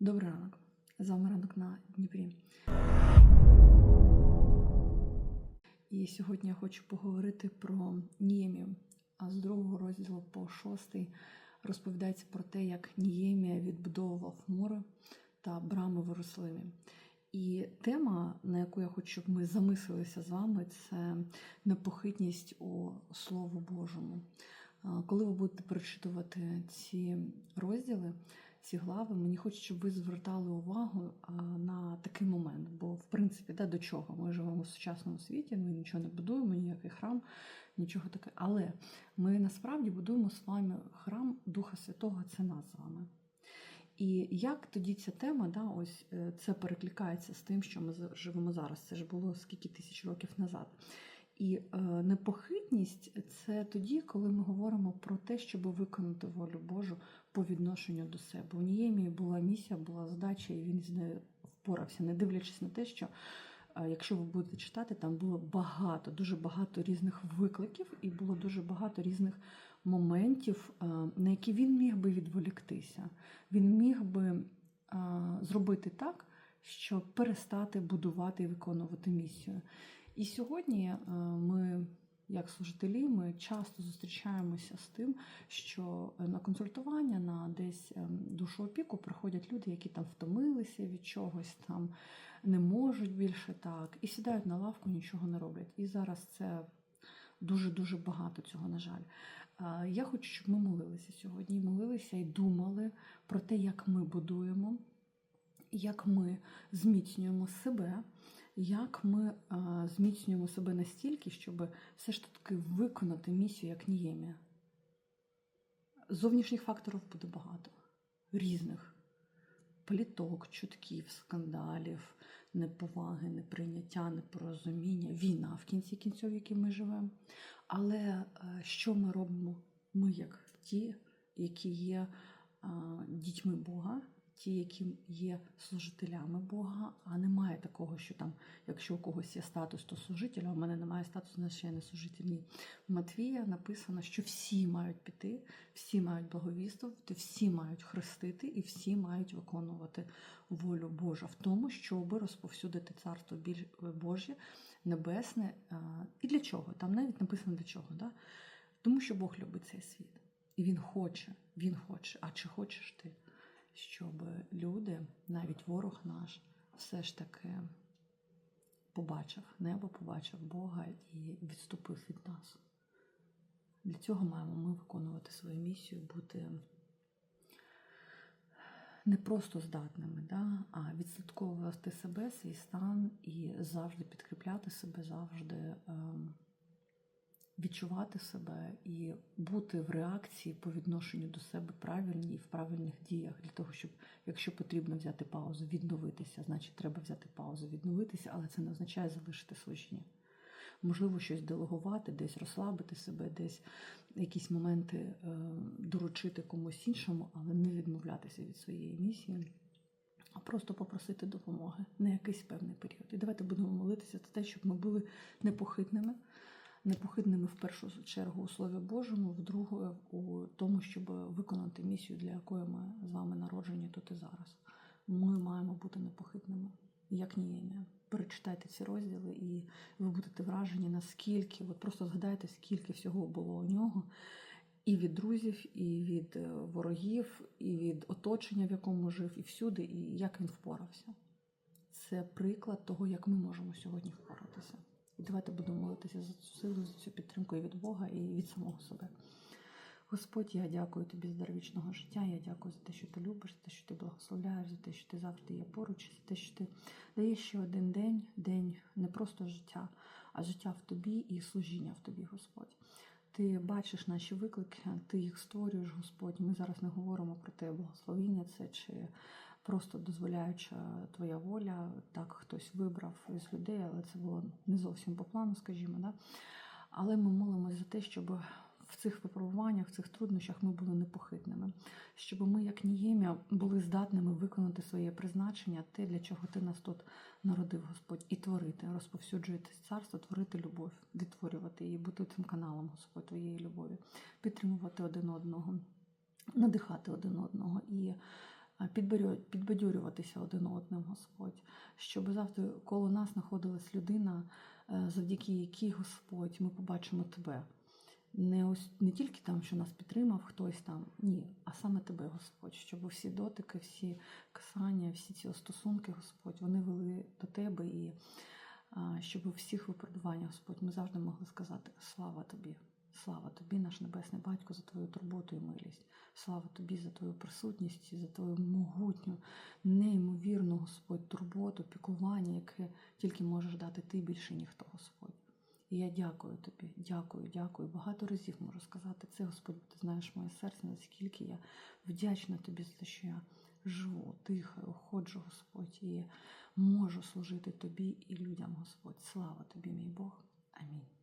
Добрий ранок. З вами ранок на Дніпрі. І сьогодні я хочу поговорити про Ніємію. А з другого розділу по шостий розповідається про те, як Ніємія відбудовував море та брами в Єрусалимі. І тема, на яку я хочу, щоб ми замислилися з вами, це непохитність у Слову Божому. Коли ви будете перечитувати ці розділи, ці глави, мені хочеться, щоб ви звертали увагу на такий момент. Бо, в принципі, да, до чого? Ми живемо в сучасному світі, ми нічого не будуємо, ніякий храм, нічого таке. Але ми насправді будуємо з вами храм Духа Святого, це нас з вами. І як тоді ця тема, да, ось е, це перекликається з тим, що ми живемо зараз. Це ж було скільки тисяч років назад. І е, непохитність це тоді, коли ми говоримо про те, щоб виконати волю Божу по відношенню до себе. У Ніємії була місія, була задача, і він з нею впорався, не дивлячись на те, що е, якщо ви будете читати, там було багато, дуже багато різних викликів, і було дуже багато різних моментів, е, на які він міг би відволіктися. Він міг би зробити так, щоб перестати будувати і виконувати місію. І сьогодні е, ми, як служителі, ми часто зустрічаємося з тим, що на консультування, на десь ем, душу опіку приходять люди, які там втомилися від чогось, там не можуть більше так, і сідають на лавку, нічого не роблять. І зараз це дуже-дуже багато цього, на жаль. Я хочу, щоб ми молилися сьогодні, молилися і думали про те, як ми будуємо, як ми зміцнюємо себе, як ми зміцнюємо себе настільки, щоб все ж таки виконати місію як Ніємія. Зовнішніх факторів буде багато, різних пліток, чутків, скандалів, неповаги, неприйняття, непорозуміння, війна в кінці кінців, в якій ми живемо. Але е, що ми робимо? Ми, як ті, які є дітьми Бога, ті, які є служителями Бога, а немає такого, що там, якщо у когось є статус, то служитель, а у мене немає статусу, значить я не служитель. Ні. В Матвія написано, що всі мають піти, всі мають благовістувати, всі мають хрестити і всі мають виконувати волю Божа в тому, щоб розповсюдити царство Божє, небесне. І для чого? Там навіть написано для чого. Да? Тому що Бог любить цей світ. І Він хоче, Він хоче. А чи хочеш ти, щоб люди, навіть ворог наш, все ж таки побачив небо, побачив Бога і відступив від нас? Для цього маємо ми виконувати свою місію, бути не просто здатними, да, а відслідковувати себе, свій стан і завжди підкріпляти себе, завжди ем, відчувати себе і бути в реакції по відношенню до себе правильній і в правильних діях для того, щоб, якщо потрібно взяти паузу, відновитися, значить треба взяти паузу, відновитися, але це не означає залишити служіння. Можливо, щось делегувати, десь розслабити себе, десь якісь моменти е, доручити комусь іншому, але не відмовлятися від своєї місії, а просто попросити допомоги на якийсь певний період. І давайте будемо молитися за те, щоб ми були непохитними, непохитними в першу чергу у Слові Божому, в-друге, у тому, щоб виконати місію, для якої ми з вами народжені тут і зараз. Ми маємо бути непохитними, як Ніємія. Перечитайте ці розділи, і ви будете вражені, наскільки, от просто згадайте, скільки всього було у нього. І від друзів, і від е, ворогів, і від оточення, в якому жив, і всюди, і як він впорався. Це приклад того, як ми можемо сьогодні впоратися. Давайте будемо молитися за цю силу, за цю підтримку і від Бога, і від самого себе. Господь, я дякую тобі за вічного життя. Я дякую за те, що ти любиш, за те, що ти благословляєш, за те, що ти завжди є поруч, за те, що ти даєш ще один день, день не просто життя, а життя в тобі і служіння в тобі, Господь. Ти бачиш наші виклики, ти їх створюєш, Господь. Ми зараз не говоримо про те, благословіння це чи просто дозволяюча твоя воля. Так хтось вибрав із людей, але це було не зовсім по плану, скажімо. Да? Але ми молимося за те, щоб в цих випробуваннях, в цих труднощах ми були непохитними, щоб ми, як Ніємія, були здатними виконати своє призначення, те, для чого ти нас тут народив, Господь, і творити, розповсюджувати царство, творити любов, відтворювати її, бути цим каналом, Господь, твоєї любові, підтримувати один одного, надихати один одного і підбадьорюватися один одним, Господь, щоб завжди коло нас знаходилась людина, е, завдяки якій Господь ми побачимо тебе. Не ось не тільки там, що нас підтримав хтось там, ні, а саме тебе, Господь, щоб всі дотики, всі касання, всі ці стосунки, Господь, вони вели до тебе і щоб у всіх випробуваннях, Господь, ми завжди могли сказати слава тобі, слава тобі, наш небесний батько, за твою турботу і милість. Слава тобі за твою присутність, за твою могутню, неймовірну, Господь, турботу, піклування, яке тільки можеш дати ти більше ніхто, Господь. І я дякую тобі, дякую, дякую. Багато разів можу сказати це, Господь, бо ти знаєш моє серце, наскільки я вдячна тобі за те, що я живу, дихаю, ходжу, Господь, і можу служити тобі і людям, Господь. Слава тобі, мій Бог. Амінь.